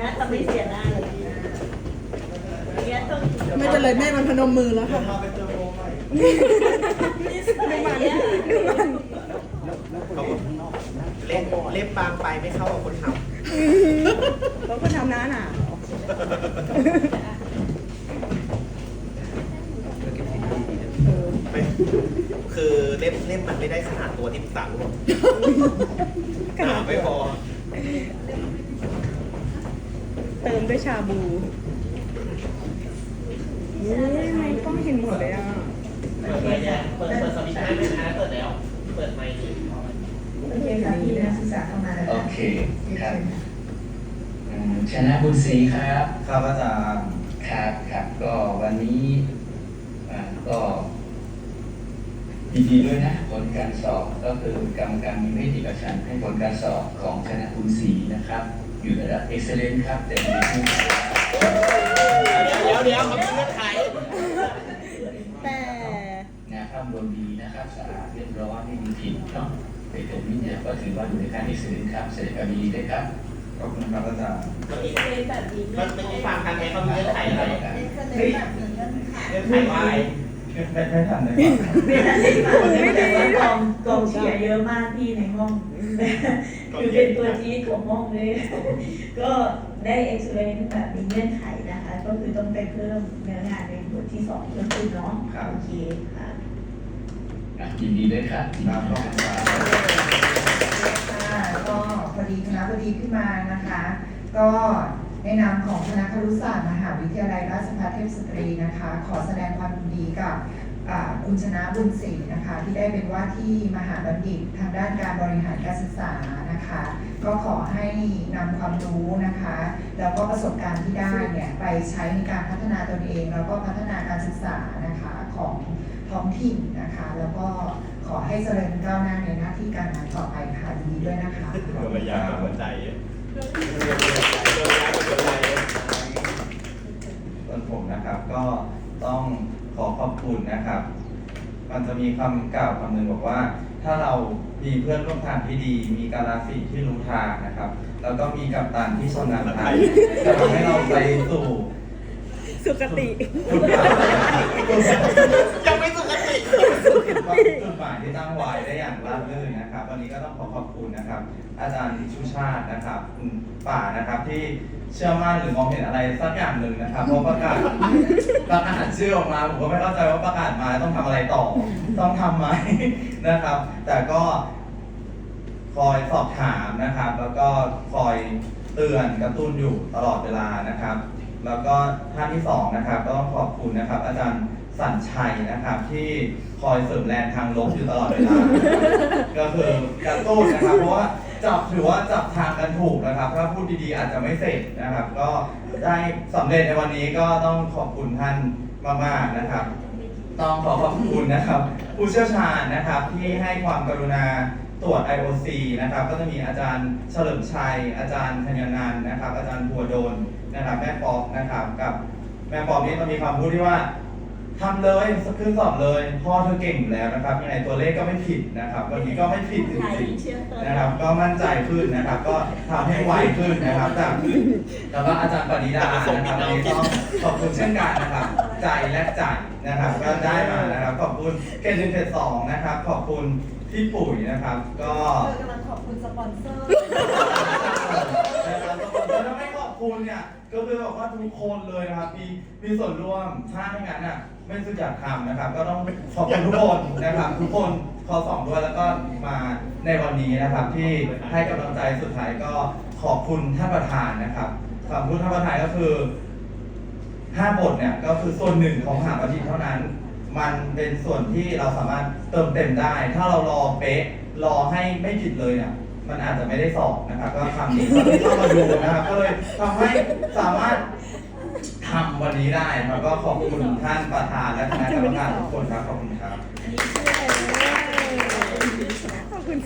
นะทำไม่เสียหน้าเลยอย่างเงี้ยต้องไม่เป็นไรแม่มันพนมมือแล้วค่ะพาไปเจอโมใหม่ไม่มันเนี่ยเขาเล็บเล็บบางไปไม่เข้ากับคนทเขาก็ทำน้าหนาวำไม่คือเล็บเล็บมันไม่ได้ขนาดตัวที่ปรึกษาร่วมหนาไม่พอ เติม ด้วยชาบูอุ้ไม่กล้องเห็นหมดเลยอะ เปิดไมค์ยังเปิดเปิดสวิตช์ให้ไหมนะเปิดแล้ว เปิดไมค์ดิโอเคค่ะพี่นักศึกษาเข้ามาแล้วโอเคครับอืมชนะบุญศรีครับครับอาจารย์ครับครับก็วันนี้อ่าก็ยินดีด้วยนะผลการสอบก็คือกรรมการมีมติประชันให้ผลการสอบของชนะบุญศรีนะครับ อยู่ระดับ excellent ครับแต่มีผู้เดี๋ยวเดี๋ยวเขามีเงื่อนไขแต่นะครับรวมดีนะครับสะอาดเรียบร้อยไม่มีผิดเนาะในเกิดวิทยาก็ถือว่าอยู่ในขั้น excellent ครับแสดงความยินดีด้วยครับขอบคุณครับอาจารย์มันมีเป็นแบบนี้มันไม่ได้ฟังกันไงเขามีเงื่อนไขอะไรเฮ้ยแบบนี้ก็ค่ะเงื่อนไขว่าอะไรไม่ไม่ทันเลยครับไม่ทันได้ฟังเลยแต่ว่ากองกองเชียร์เยอะมากพี่ในห้อง คือเป็นตัวจี๊ดของห้องเลย ก็ได้เอ็กซ์เรย์แบบมีเงื่อนไขนะคะ ก็คือต้องไปเพิ่มเนื้องานในบทที่สองเพิ่มขึ้นเนาะโอเคค่ะอะยินดีด้วยครับยินคดีรับขด้อวบยคุคณรับครับค่ะก็พอดีคณะบดีขึ้นมานะคะ ก็ในนามของคณะครุศาสตร์มหาวิทยาลัยราชภัฏเทพสตรีนะคะ ขอแสดงความยินดีกับอ่า คุณชนะบุญศรีนะคะที่ได้เป็นว่าที่มหาบัณฑิตทางด้านการบริหารการศึกษานะคะ ก็ขอให้นำความรู้นะคะ แล้วก็ประสบการณ์ที่ได้เนี่ยไปใช้ในการพัฒนาตนเอง แล้วก็พัฒนาการศึกษานะคะของท้องถิ่นนะคะ แล้วก็ขอให้เจริญก้าวหน้าในหน้าที่การงานต่อไปค่ะยินดีด้วยนะคะโดนระยะหัวใจโดนระยะหัวใจส่วนผมนะครับก็ ต้องขอขอบคุณนะครับ มันจะมีคำกล่าวคำหนึ่งบอกว่า ถ้าเรามีเพื่อนร่วมทางที่ดี มีกาลาสีที่รู้ทางนะครับ แล้วก็มีกัปตันที่ชำนาญทางจะทำให้เราไปสู่สุขติจุด ติ จุดหมายที่ตั้งไว้ได้อย่างราบรื่นนะครับ วันนี้ก็ต้องขอขอบคุณนะครับ อาจารย์ชูชาตินะครับคุณป่านะครับที่เชื่อมั่นหรือมองเห็นอะไรสักอย่างหนึ่งนะครับเพราะประกาศประกาศชื่อออกมาผมก็ไม่เข้าใจว่าประกาศมาต้องทำอะไรต่อ ต้องทำไหมนะครับ แต่ก็คอยสอบถามนะครับ แล้วก็คอยเตือนกระตุ้นอยู่ตลอดเวลานะครับ แล้วก็ท่านที่สองนะครับก็ต้องขอบคุณนะครับ อาจารย์สัญชัยนะครับ ที่คอยเสริมแรงทางลบอยู่ตลอดเวลา ก็คือกระตุ้นนะครับ เพราะว่าจับถือว่าจับทางกันถูกนะครับถ้าพูดดีๆอาจจะไม่เสร็จนะครับ ก็ได้สำเร็จในวันนี้ก็ต้องขอบคุณท่านมากๆนะครับ ต้องขอขอบคุณนะครับ ผู้เชี่ยวชาญนะครับที่ให้ความกรุณา ตรวจ IOC นะครับ ก็จะมีอาจารย์เฉลิมชัย อาจารย์ธัญนันท์นะครับ อาจารย์บัวโดนนะครับ แม่ปอกนะครับ กับแม่ปอกนี้จะมีความพูดที่ว่าทำเลยขึ้นสอบเลยพ่อเธอเก่งอยู่แล้วนะครับยังไงตัวเลขก็ไม่ผิดนะครับ วันนี้ก็ไม่ผิดจใครริงเชื่อๆนะครับ ก็มั่นใจขึ้นนะครับ ก็ทำให้ไวขึ้นนะครับจากแล้วก็อาจารย์ปณิดานะครับวันนี้ก็ขอบคุณเช่นกันนะครับ ใจและใจนะครับ ก็ได้มานะครับ ขอบคุณเกณฑ์หนึ่งเกณฑ์สองนะครับ ขอบคุณ พี่ปุ๋ยนะครับ ก็กำลังขอบคุณสปอนเซอร์นะครับแล้วถ้าไม่ขอบคุณเนี่ย ก็คือบอกว่าทุกคนเลยนะครับมีมีส่วนร่วมถ้าไม่งั้นน่ะไม่สุดอยากทำนะครับ ก็ต้องขอบคุณทุกคนนะครับ ทุกคนขอสองด้วยแล้วก็มาในวันนี้นะครับ ที่ให้กำลังใจสุดท้ายก็ขอบคุณท่านประธานนะครับคำพูดท่านประธานก็คือห้าบทเนี่ยก็คือส่วนหนึ่งของมหาบัณฑิตเท่านั้น มันเป็นส่วนที่เราสามารถเติมเต็มได้ ถ้าเรารอเป๊ะรอให้ไม่ผิดเลยเนี่ยมันอาจจะไม่ได้สอบนะครับก็คำนี้ก็เลยเข้ามาดูนะครับก็เลยทำให้สามารถทำวันนี้ได้ครับก็ขอบคุณท่านประธานและคณะกรรมการทุกคนครับขอบคุณครับ อันนี้ชื่ออะไรนะขอบคุณ